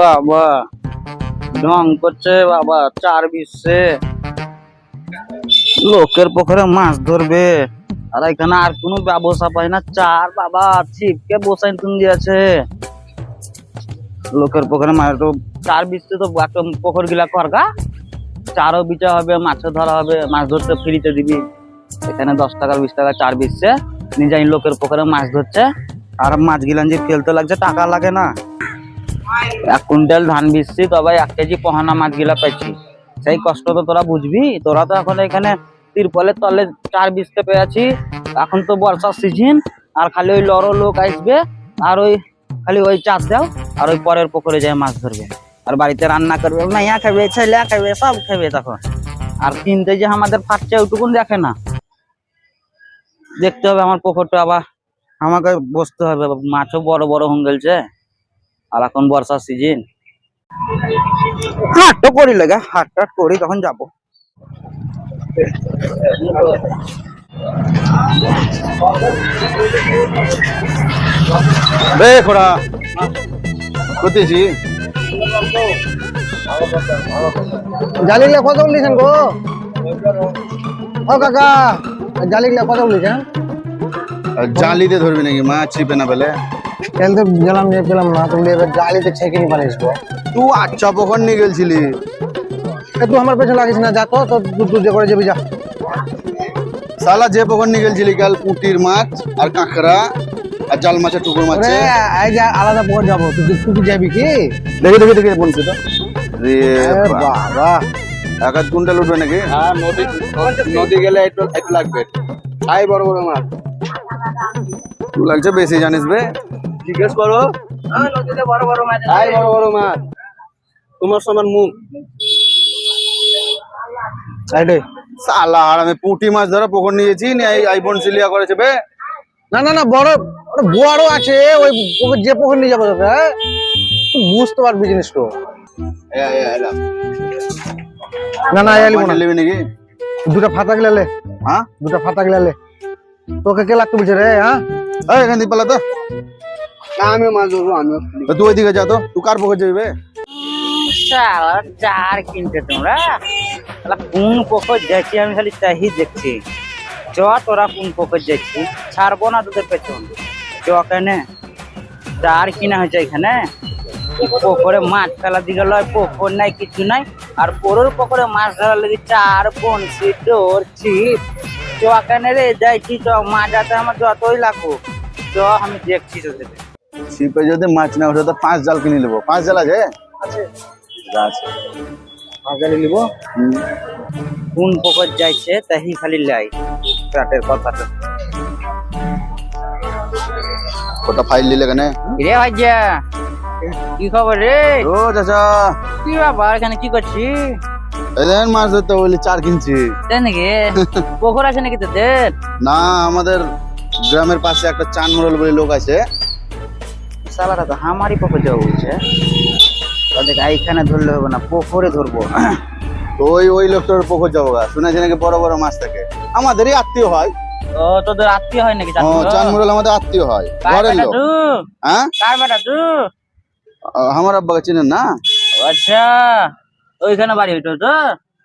বাবা, ঢং করছে বাবা, চার বিশে। লোকের পুকুরে মাছ ধরবে। আর এখানে আর কোনো ব্যবসা পাই না। চার বাবা, ছিপকে বসাই তুন দিয়েছে। লোকের পুকুরে মাছ তো চার বিশে তো পুকুর গিলা করগা চারও বিচা হবে, মাছও ধরা হবে। মাছ ধরতে ফ্রিতে দিবি। এখানে দশ টাকা, বিশ টাকা, চার বিশে। নিজে লোকের পুকুরে মাছ ধরছে। আর মাছ গিলান যে ফেলতে লাগছে, টাকা লাগে না। এক কুইন্টাল ধান বিচ্ছি তবে এক কেজি পোহানা মাছ গিলা পাইছি। সেই কষ্ট তো তোরা বুঝবি, তোরা তো এখন এখানে তিরপলের তলে চার বিচতে পেয়েছি। এখন তো বর্ষার সিজন আর খালি ওই লড়ো লোক আসবে, আর ওই খালি ওই চাষ দাও, আর ওই পরের পুকুরে যায় মাছ ধরবে। আর বাড়িতে রান্না করবে মাইয়া খাবে, ছেলে খাবে, সব খাবে তখন। আর কিনতে যে আমাদের ফাটছে ওইটুকুন দেখে না। দেখতে হবে, আমার পুকুরটা আবার আমাকে বসতে হবে মাছও বড় বড় হয়ে গেলছে আর এখন বর্ষার সিজন হাট তো করি লাগে হাট টাট করি তখন যাব। বে খোড়া করতেছি কত বলিছেন গো? ও কাকা জালিগুলা কত বলিছেন জালিতে ধরবি নাকি? মাছ ছিপে না পেলে? তেল তো গেলাম নিয়ে পেলাম না তুমি এবার জালিতে ছেঁকে নি পারিস গো তুই আচ্ছা পখন নিয়ে গেলছিলি? এ তুই আমার পেছনে লাগিস না যা তো তো তুই যে করে যাবি যা। সালা যে পখন নিয়ে গেলছিলি কাল পুটির মাছ আর কাঁকড়া আর জাল মাছের টুকুর মাছ। এই যে আলাদা পর যাব তুই তুই- যাবি কি? দেখি দেখি দেখি বলছি তো। রে বাবা। এক আধ কুইন্টাল উঠবে নাকি? হ্যাঁ নদী নদী গেলে একটু একটু লাগবে। তাই বড় বড় মাছ। লাগছে বেশি জানিস বে। জিজ্ঞেস করো। বড় বড় মাছ বড় বড় মাছ। তোমার সমান মুখ। সাইডে সালা আর আমি পুঁটি মাছ ধরা পুকুর নিয়েছি নিয়ে এই আইফোন সিলিয়া করেছে বে। না না না বড় আছে ওই পুকুর যে পুকুর নিয়ে যাব তোকে হ্যাঁ? বুঝতে পারবি জিনিসটা না না নাকি? দুটা ফাতা গিলালে। হ্যাঁ? দুটা ফাতা গিলালে। তোকে কে লাগতে বলছে রে হ্যাঁ? এই, এখান থেকে পালা তো না আমিও মাছ ধরবো আমিও তো তুই ওইদিকে যা তো তুই কার পুকুর যাবি বে শালা চার কিনতে তোমরা শালা কোন পুকুর যাচ্ছি আমি খালি তাই দেখছি চ তোরা কোন পুকুর যাচ্ছি ছাড়বো না তোদের পেছন চ কেনে চার কিনা হয়েছে এখানে পুকুরে মাছ ফেলা দিকে লয় পুকুর নাই কিছু নাই। আর পরের পুকুরে মাছ ধরার লেগে চার বনশি ডোর ছিপ চ কেনে রে? যাইছি চ মাছ আছে আমার যতই লাগুক। চ আমি দেখছি তোদের। ছিপে যদি মাছ না ওঠে তো পাঁচ জাল কিনে নেব। পাঁচ জাল আছে? আছে। বাজারে নিব? কোন পুকুর যাইছে তাহি খালি লাই। রাতের কথাটা ওটা ফাইল নিলে কেন? রে ভাইজা? কি খবর রে? ও চাচা। কি বাবা এখানে কি মাছ ধরতে বলি চার কিনছি। তাই নাকি? পুকুর আছে নাকি তোদের? না আমাদের গ্রামের পাশে একটা চান মোড়ল বলে লোক আছে। সালারা তো আমারই পুকুর যাওয়া বলছে তাদের এইখানে ধরলে হবে না পুকুরে ধরবো। ওই ওই লোকটার পুকুর যাব গা। শুনেছি নাকি বড় বড় মাছ থাকে। আমাদেরই আত্মীয় হয়। ও তোদের আত্মীয় হয় নাকি চান মোড়ল আমাদের আত্মীয় হয়। ঘরের লোক। হ্যাঁ? কার বেটা তু? আমার আব্বাকে চিনেন না? আচ্ছা ওইখানে বাড়ি হইতো তো?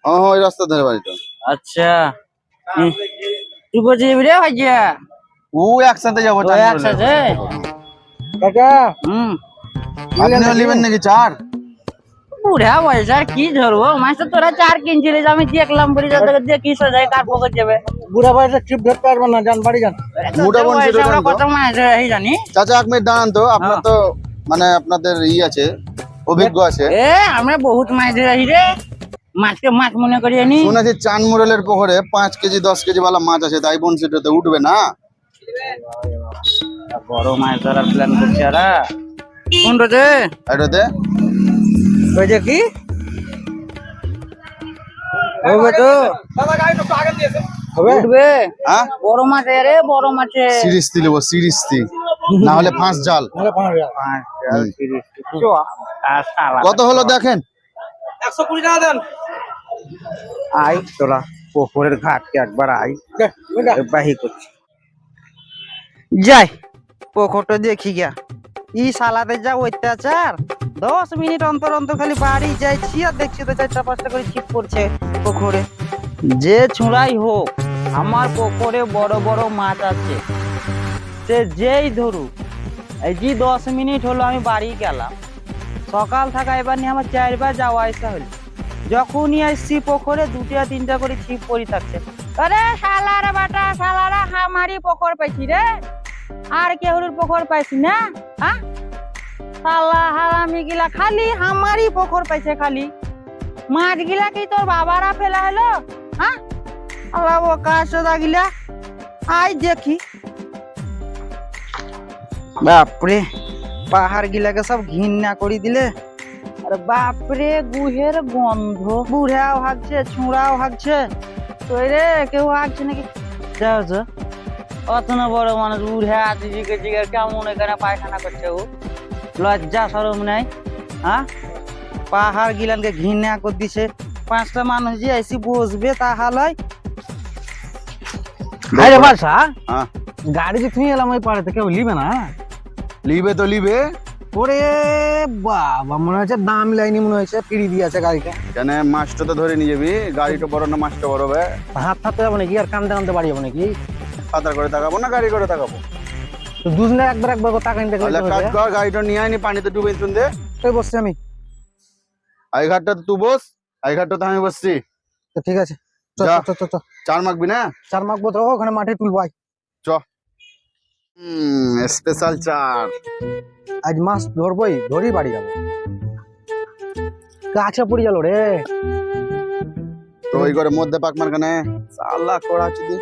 ও ওই রাস্তা ধারে বাড়িটা আচ্ছা। তুই বলছিস রে ভাইজা ও একসাথে যাব। একসাথে? কাকা। হুম। আপনিও নেবেন নাকি চার? বুড়া বয়স আর কি ধরবো? মাছ তোরা চার কিনছিলিস আমি দেখলাম বলি তোকে কার পকেট যাবে। বুড়া বয়সে ট্রিপ ধরতে পারব না যান বাড়ি যান। মোটা বয়সে আমরা তো? কত মাছ জানি। চাচা এক মিনিট দাঁড়ান তো আপনার হ্যাঁ। তো মানে আপনাদের ই আছে অভিজ্ঞ আছে। এ আমরা বহুত মাছ ধরে আসি রে। মাছকে মাছ মনে করি আনি শুনেছি চান মোড়লের পুকুরে পাঁচ কেজি দশ কেজি বালা মাছ আছে তাই বনশিটাতে উঠবে না। বড় মাছ ধরার প্ল্যান করছে ওরা কোন রোজে এটাতে ওই যে কি? হবে তো। উঠবে? হ্যাঁ? বড় মাছ রে বড় মাছে সিরিজ দিলে সিরিজ না হলে পাঁচ জাল। কত হলো দেখেন? একশো কুড়ি টাকা দেন। আই তোরা পুকুরের ঘাটকে একবার আই। বাহি করছি। যাই পুকুরটা দেখি গিয়া। ই সালাদের যা অত্যাচার দশ মিনিট অন্তর অন্তর খালি বাড়ি যাইছি আর দেখছি তো চারটা পাঁচটা করে ছিপ পড়ছে পুকুরে যে ছুঁড়াই হোক আমার পুকুরে বড় বড় মাছ আছে। সে যেই ধরুক, এই যে দশ মিনিট হলো আমি বাড়ি গেলাম, সকাল থাকা এবার নিয়ে আমার চারবার যাওয়া আসা হলো। যখনই আসছি পুকুরে দুটা তিনটা করে ছিপ পড়ি থাকছে। আরে শালারা বাটা, শালারা হামারি পুকুর পাইছি রে। আর কেহুর পুকুর পাইছি না হ্যাঁ শালা হারামি গিলা, খালি হামারি পুকুর পাইছে খালি। মাছ গিলা কি তোর বাবারা ফেলা হলো হ্যাঁ আল্লাহ কাশদা গিলা? আই দেখি। বাপরে পাহাড় গিলাকে সব ঘৃণা করে দিলে। আরে বাপরে গুহের গন্ধ। বুড়াও হাগছে ছুঁড়াও হাগছে। তুই রে কেউ আসছে নাকি? যাও তো অত না বড় মানুষ জিগে জিগে কেমন এখানে পায়খানা করছে ও? লজ্জা সরম নাই হ্যাঁ? পাহাড় গিলানকে ঘৃণা করে দিছে। পাঁচটা মানুষ যে এসে বসবে তাহলে আরে বাসা হ্যাঁ। গাড়ি যে তুমি এলাম ওই পাড়াতে কেউ লিবে না লিবে তো লিবে। ওরে বাবা মনে হচ্ছে দাম লাইনি মনে হচ্ছে ফিরি দিয়েছে গাড়িটা। কেন মাছটা তো ধরে নিয়ে যাবি গাড়িটা বড় না মাছটা বড় বে? হাত থাকতে যাব নাকি আর কান্দতে কান্দতে বাড়ি যাব নাকি? পাতার করে তাকাবো না গাড়ি করে তাকাবো? তো দুজনে একবার একবার করে টাকা নিতে তাহলে কাজ কর গাড়িটা নিয়ে আয়নি পানিতে ডুবে শুন দে। ওই বসছি আমি। এই ঘাটটা তুই বস এই ঘাটটা তো আমি বসছি। তো ঠিক আছে চ চ চ চ চার মাখবি না? চার মাখবো তো ওখানে মাঠে তুলবো আয়। স্পেশাল চার আজ মাছ ধরবোই ধরেই বাড়ি যাব। গাছে পড়ে গেল রে। তো ওই করে মধ্যে পাক মার কানে সালা কড়া চুদি।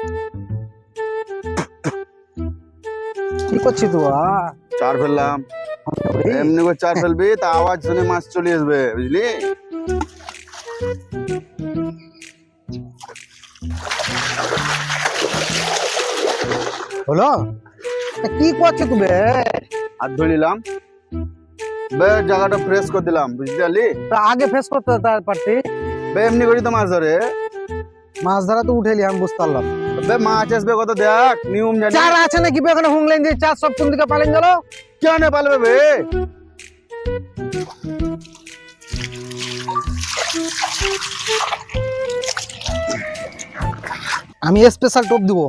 কি করছিস তুই চার ফেললাম। এমনি করে চার ফেলবি তা আওয়াজ শুনে মাছ চলে আসবে বুঝলি? হলো? তা কি করছিস তুই বে হাত ধরিলাম বে জায়গাটা ফ্রেশ করে দিলাম আলি তা আগে ফেস করতে তার পারতি বে এমনি করি তো মাছ ধরে। মাছ ধরা তো উঠেলি আমি বুঝতে পারলাম। বে মাছ আসবে কত দেখ নিয়ম জানি। চার আছে নাকি বে ওখানে হুংলেন যে চার সব কোন দিকে পালেন গেল? কেন পালবে বে? আমি স্পেশাল টপ দিব।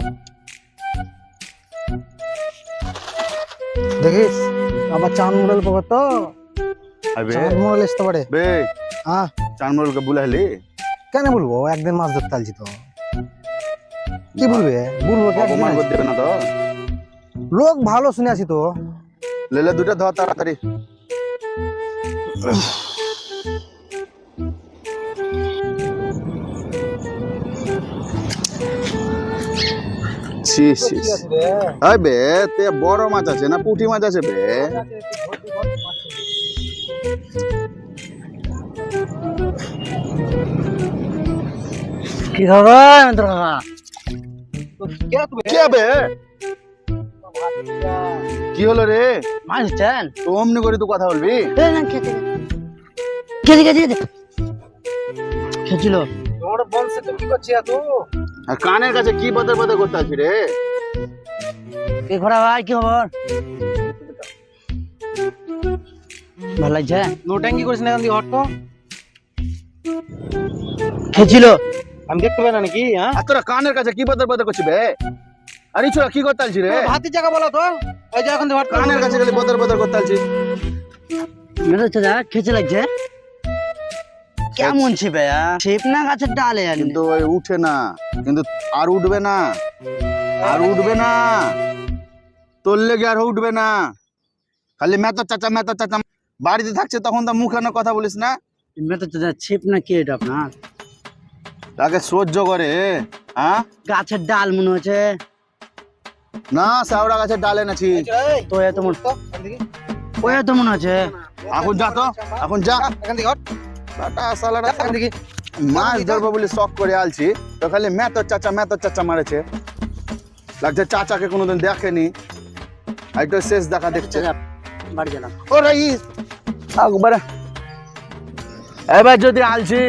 দেখিস? আবার চাঁদ মুড়াল পাবো তো। আসতে পারে। বে। হ্যাঁ। চানমরুলকে বুলাইলি কেন বলব একদিন মাছ ধরতে আলছি তো। কি বলবে বলব অপমান করে দেবে না তো। লোক ভালো শুনে আছি তো। লেলে দুটো ধর তাড়াতাড়ি। বে তে বড় মাছ আছে না পুঁটি মাছ আছে বে? কি খবর কে বে? কি হলো রে? মাছ চান তো অমনি করে তো কথা বলবি? খেতে খেতে খেতে খেছিল তোমার বলছে তো কি করছি এত? আর কানের কাছে কি বদর বদর করতে আছি রে? কি ঘোড়া ভাই কি খবর? ভালো লাগছে? নোট্যাঙ্গি করিস না এখান দিয়ে হট তো খেছিল আমি দেখতে পাই না নাকি হ্যাঁ? তোরা কানের কাছে কি বদর বদর করছি বে আরে ছোড়া কি করতে আছি রে? ভাতির জায়গা বলো তো। এই যে এখন হট কানের কাছে খালি বদর বদর করতে আছি খেতে লাগছে। কেমন ছিপে ছিপ না গাছের ডালে আর কিন্তু ওই উঠে না। কিন্তু আর উঠবে না। আর উঠবে না। তোর লেগে আর উঠবে না। খালি মেতো চাচা মেতো চাচা। বাড়িতে থাকছে তখন তো মুখে না কথা বলিস না? মেরে দাদা ছিপ না কি এটা আপনার? তাকে সহ্য করে হ্যাঁ? গাছের ডাল মনে হচ্ছে। না শাওড়া গাছের ডালে নাছি তো এত মনে ওই তো মনে হচ্ছে। এখন যা তো এখন যা। এখান থেকে শালারা মাছ ধরবো বলে শখ করে আলছি তো খালি মেতো চাচা মেতো চাচা মারেছে। লাগছে চাচাকে কোনোদিন দেখেনি। একটু শেষ দেখা দেখছে। ও রাইস একবারে এবার যদি আলছি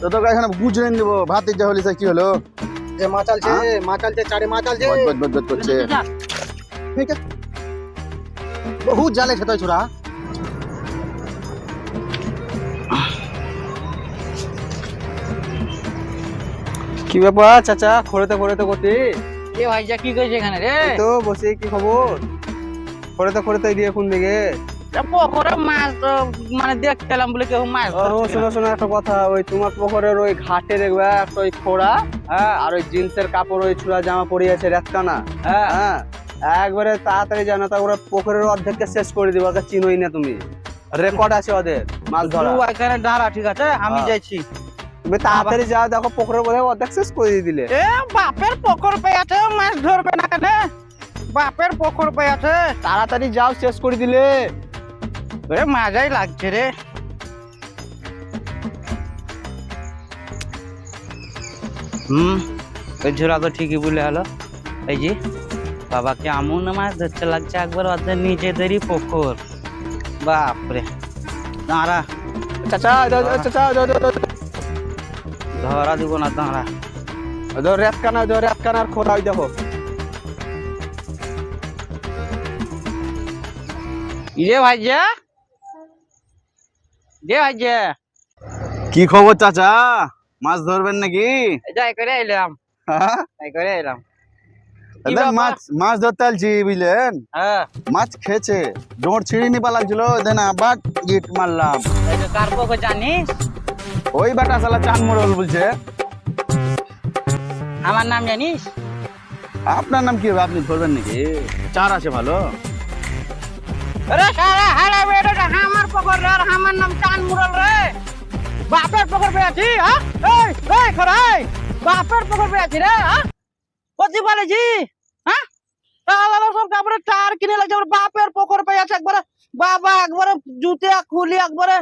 তো তোকে এখানে বুঝে নিব। ভাতের যা হলিস কি হলো? যে মাছ আলছে মাছ আলছে চারে মাছ আলছে। বদ বদ বদ বদ করছে। ঠিক আছে বহুত জালে খেতে ছোড়া। কি ব্যাপার চাচা? খড়েতে খড়েতে করতে এ ভাই যা কি কইছে এখানে রে? তো বসে কি খবর? খড়েতে খড়েতে গিয়ে কোন দিকে? মাছ তো মানে দেখতেলাম বলে কেউ মাছ ও ধরছে শোনো শোনো একটা কথা ওই তোমার পুকুরের ওই ঘাটে দেখবে একটা ওই খোড়া হ্যাঁ আর ওই জিন্সের কাপড় ওই ছুড়া জামা আছে রাতকানা হ্যাঁ হ্যাঁ। একবারে তাড়াতাড়ি জানো তা ওরা অর্ধেককে শেষ করে দিবে ওকে চিনোই না তুমি। রেকর্ড আছে ওদের মাছ ধরা। এখানে দাঁড়া ঠিক আছে আমি হ্যাঁ। যাইছি। তুমি তাড়াতাড়ি যাও দেখো পুকুরের বোধহয় অর্ধেক শেষ করে দিলে। এ বাপের পুকুর পেয়েছে মাছ ধরবে না কেন? বাপের পুকুর পেয়েছে তাড়াতাড়ি যাও শেষ করে দিলে। এ মজাই লাগছে রে। হুম ওই ঝোলা তো ঠিকই বলে হলো। এই যে বাবা কেমন মাছ ধরতে লাগছে একবার ওদের নিজেদেরই পুকুর বাপরে দাঁড়া। চাচা চাচা। ধরা দিব না দাঁড়া। রেতকানা রেতকানার খোড়া ওই দেখো ইয়ে ভাইজা? যে ভাইজা? কি খবর চাচা? মাছ ধরবেন নাকি? যাই করে এলাম হ্যাঁ? করে এলাম? মাছ মাছ ধরতে আলছি বুঝলেন? হ্যাঁ। মাছ খেয়েছে ডোঁট ছিঁড়ি নিবা লাগছিল দেন আবার গিট মারলাম। যে জানিস? ওই বেটা শালা চান মোড়ল বলছে। আমার নাম জানিস? আপনার নাম কি হবে? আপনি ধরবেন নাকি? চার আছে ভালো। আরে সারা হারা বেটা আমার পকর রে আর আমার নাম চান মুরল রে। বাপের পকর পেয়েছি হ্যাঁ এই এই খরাই বাপের পকর পেয়েছি রে হ্যাঁ বলেছি হ্যাঁ তাহলে সব তারপরে চার কিনে লাগছে বাপের পকর পেয়েছে একবারে। বাবা একবারে জুতে খুলি একবারে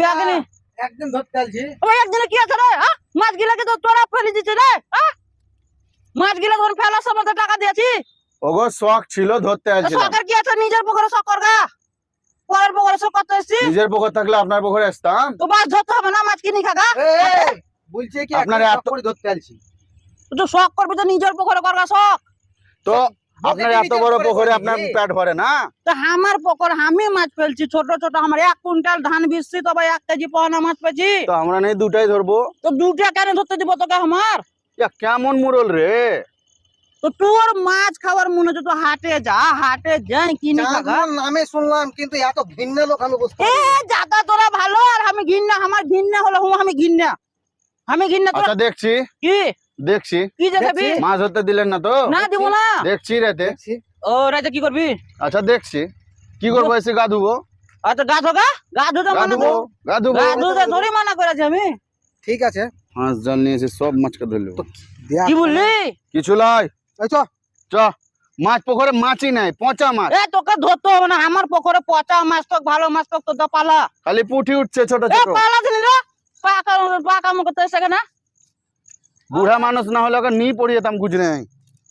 ব্যাগ নি একদিন ধরতে আলছি ওই একদিনে কি আছে রে হ্যাঁ মাছ গিলাকে তো তোরা ফেলে দিচ্ছে রে হ্যাঁ মাছ গিলা তখন ফেলার সময় টাকা দিয়েছি। ওগো শখ ছিল ধরতে আলছিলাম সরকার কি আছে? নিজের পুকুরে সরকার গা। পরের পুকুরে সব করতে এসছি। নিজের পুকুর থাকলে আপনার পুকুরে আসতাম। তো মাছ ধরতে হবে না মাছ কিনি খাগা বলছে কি আপনার এত- করে ধরতে আলছি তুই তো শখ করবি তো নিজের পুকুরে করগা শখ। তো আপনার এত বড় পুকুরে আপনার পেট ভরে না? তো আমার পুকুর আমি মাছ ফেলছি ছোট ছোট আমার এক কুইন্টাল ধান বিসছি তবে এক কেজি পাওনা মাছ পেয়েছি। তো আমরা নেই দুটাই ধরবো। তো দুটা কেন ধরতে দিব তোকে আমার? কেমন মুরল রে? তো তোর মাছ খাওয়ার মনে হচ্ছে তো হাটে যা হাটে যাই কিনে খাগা। নামে শুনলাম কিন্তু এত ভিন্ন লোক আমি বুঝতে এ জাগা তোরা ভালো আর আমি ঘিন্না আমার ঘিন্না হলো আমি ঘিন্না আমি ঘিন্না আচ্ছা দেখছি। কি? দেখছি। কি দেখাবি মাছ ধরতে দিলেন না তো? না দিব না। দেখছি রেতে। ও রাজা কি করবি? আচ্ছা দেখছি। কি করব এসে গা ধুবো আচ্ছা গা ধোগা গা? ধুতে গা মানা ধুবো করো গা ধুবো গা ধুতে ধরে মানা করেছি আমি। ঠিক আছে। হাঁস জাল নিয়ে এসে সব মাছকে ধরলো। কি বললি? কিছু লাই এই চ। চ। মাছ পুকুরে মাছই নাই পচা মাছ। এ তোকে ধরতে হবে না আমার পুকুরে পচা মাছ তো ভালো মাছ তো তো পালা। খালি পুঁটি উঠছে ছোট এ ছোট। পালা দিলি রে। পাকা পাকা মুখ তো এসে না। বুড়া মানুষ না হলে ওকে নি পড়ে যেতাম গুজরে।